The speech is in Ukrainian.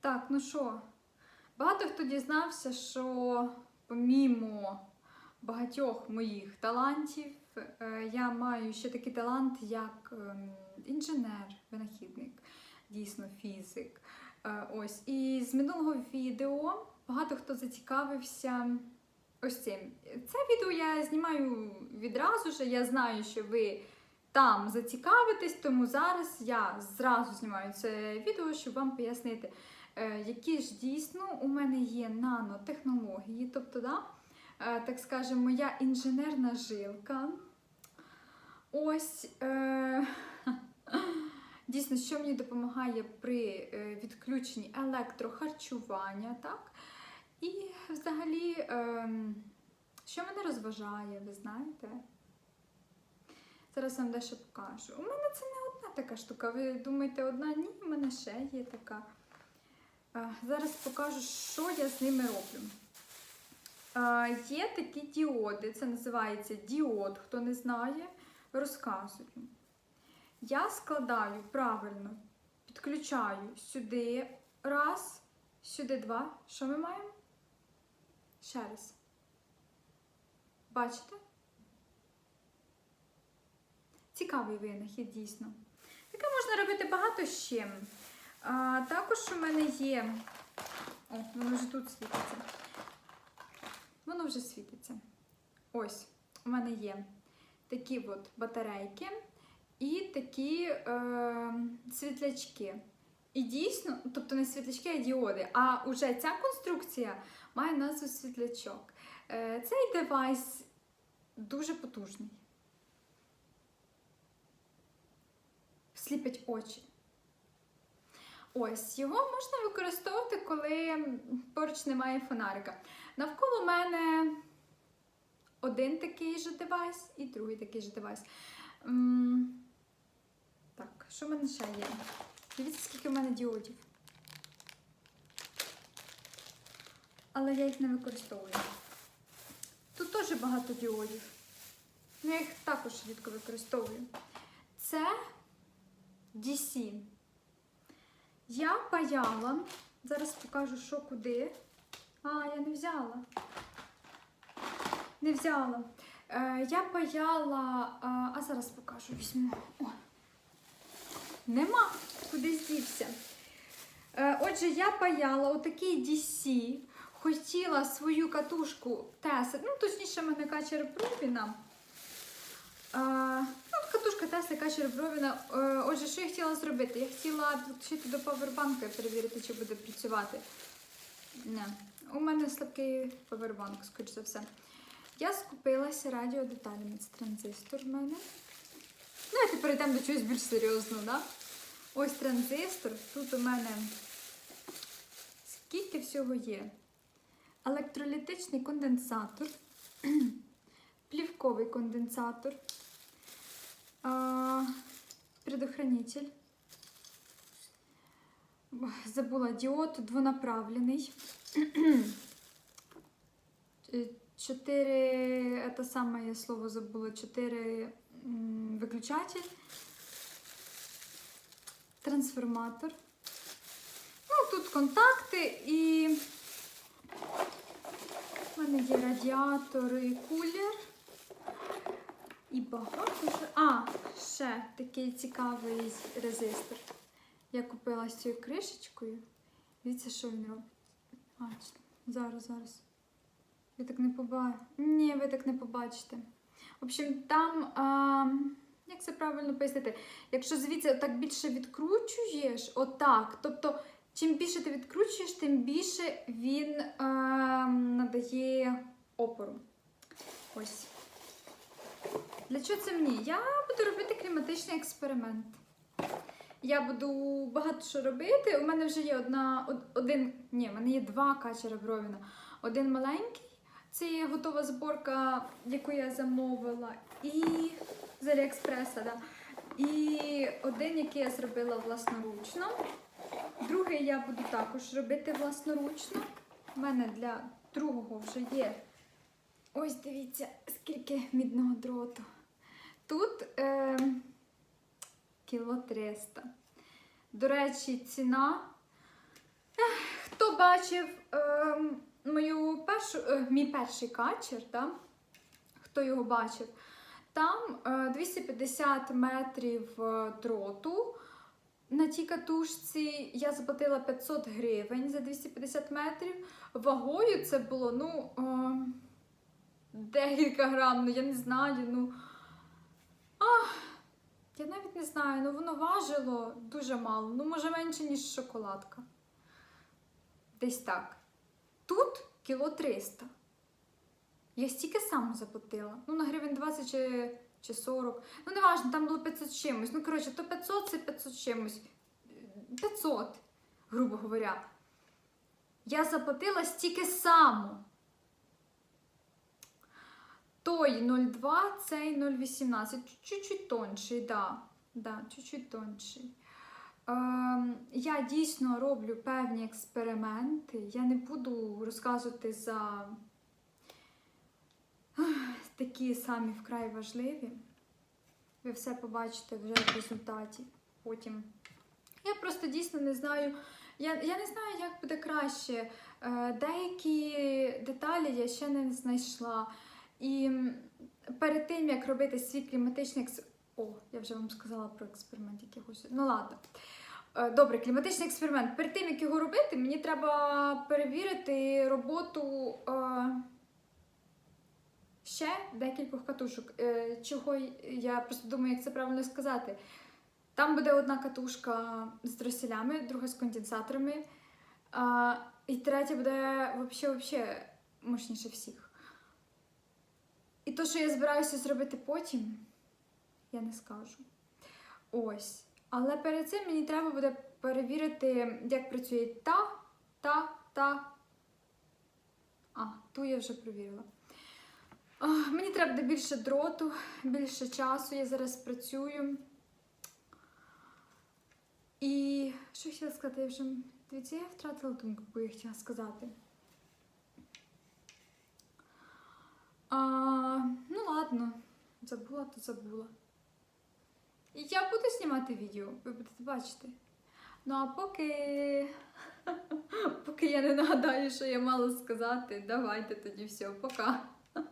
Так, ну що, багато хто дізнався, що помімо багатьох моїх талантів, е, я маю ще такий талант, як ем, інженер, винахідник, дійсно фізик. Е, Ось. І з минулого відео багато хто зацікавився ось цим. Це відео я знімаю відразу ж. Я знаю, що ви там зацікавитесь, тому зараз я зразу знімаю це відео, щоб вам пояснити, е, які ж дійсно у мене є нанотехнології, тобто, да, е, так скажемо, моя інженерна жилка. Ось. Е- Дійсно, що мені допомагає при е, відключенні електрохарчування, так? І взагалі, ем, що мене розважає, ви знаєте? Зараз вам дещо покажу. У мене це не одна така штука. Ви думаєте, одна? Ні, у мене ще є така. Зараз покажу, що я з ними роблю. Є такі діоди, це називається діод, хто не знає, розказую. Я складаю правильно, підключаю сюди раз, сюди два. Що ми маємо? Ще раз. Бачите? Цікавий винахід, дійсно. Таке можна робити багато з чим. А, також у мене є. О, воно вже тут світиться. Воно вже світиться. Ось, у мене є такі от батарейки і такі е, світлячки. І дійсно, тобто не світлячки, а діоди. А уже ця конструкція має назву світлячок. Е, цей девайс дуже потужний. Сліпить очі. Ось, його можна використовувати, коли поруч немає фонарика. Навколо мене один такий же девайс і другий такий же девайс. Так, що в мене ще є? Дивіться, скільки в мене діодів. Але я їх не використовую. Тут теж багато діодів. Я їх також рідко використовую. Це DC. Я паяла. Зараз покажу, що куди. А, я не взяла. Не взяла. Е, я паяла, а, зараз покажу, візьму. О. Нема, куди здівся. Е, отже, я паяла отакий DC. Хотіла свою катушку Теса, ну, точніше, Пробіна. Е, ну, катушка Теса, качер Пробіна. Е, отже, що я хотіла зробити? Я хотіла підключити до павербанка і перевірити, чи буде працювати. Не. У мене слабкий павербанк, скоріш за все. Я скупилася радіодеталями. Це транзистор в мене. Давайте перейдемо до чогось більш серйозного, да? Ось транзистор. Тут у мене скільки всього є. Електролітичний конденсатор, плівковий конденсатор, предохранитель. Забула діод двонаправлений. Це саме я слово забула, чотири виключатель, трансформатор. Ну, тут контакти і в мене є радіатор і кулер. І багато ще. А, ще такий цікавий резистор. Я купила з цією кришечкою. Дивіться, що він робить. А, зараз, зараз. Ви так не побачите. Ні, ви так не побачите. В общем, там, а, як це правильно пояснити? Якщо звідси так більше відкручуєш, отак. Тобто, чим більше ти відкручуєш, тим більше він а, надає опору. Ось. Для чого це мені? Я буду робити кліматичний експеримент. Я буду багато що робити. У мене вже є одна, один, ні, в мене є два качера Бровіна. Один маленький, це є готова зборка, яку я замовила, і з Аліекспреса, да. І один, який я зробила власноручно. Другий я буду також робити власноручно. У мене для другого вже є. Ось дивіться, скільки мідного дроту. Тут е, кіло 300. До речі, ціна ех, бачив ем, мою першу, е, мій перший качер, да? хто його бачив, там е, 250 метрів е, дроту. На тій катушці я заплатила 500 гривень за 250 метрів. Вагою це було, ну, е, декілька грам, ну я не знаю, ну. Ах, я навіть не знаю, ну воно важило дуже мало, ну може менше, ніж шоколадка. Десь так. Тут кіло 300. Я стільки сама заплатила. Ну, на гривень 20 чи, чи 40. Ну, не важно, там було 500 з чимось. Ну, коротше, то 500 це 500 з чимось. 500, грубо говоря. Я заплатила стільки само. Той 0,2, цей 0,18. Чуть-чуть тонший, да. Да, чуть-чуть тонший. Ем, я дійсно роблю певні експерименти. Я не буду розказувати за такі самі вкрай важливі. Ви все побачите вже в результаті потім. Я просто дійсно не знаю. Я, я не знаю, як буде краще. Е, деякі деталі я ще не знайшла. І перед тим, як робити свій кліматичний екс... О, я вже вам сказала про експеримент якихось. Ну ладно. Е, Добре, кліматичний експеримент. Перед тим, як його робити, мені треба перевірити роботу е, ще декількох катушок. Е, чого я просто думаю, як це правильно сказати. Там буде одна катушка з дросілями, друга з конденсаторами, а, і третя буде взагалі мощніше всіх. І то, що я збираюся зробити потім, я не скажу. Ось. Але перед цим мені треба буде перевірити, як працює та, та, та. А, ту я вже перевірила. Мені треба буде більше дроту, більше часу. Я зараз працюю. І що я хотіла сказати? Я вже дивіться, я втратила думку, яку я хотіла сказати. А, ну ладно, забула, то забула. І я буду знімати відео, ви будете бачити. Ну а поки. Поки я не нагадаю, що я мала сказати, давайте тоді все, пока.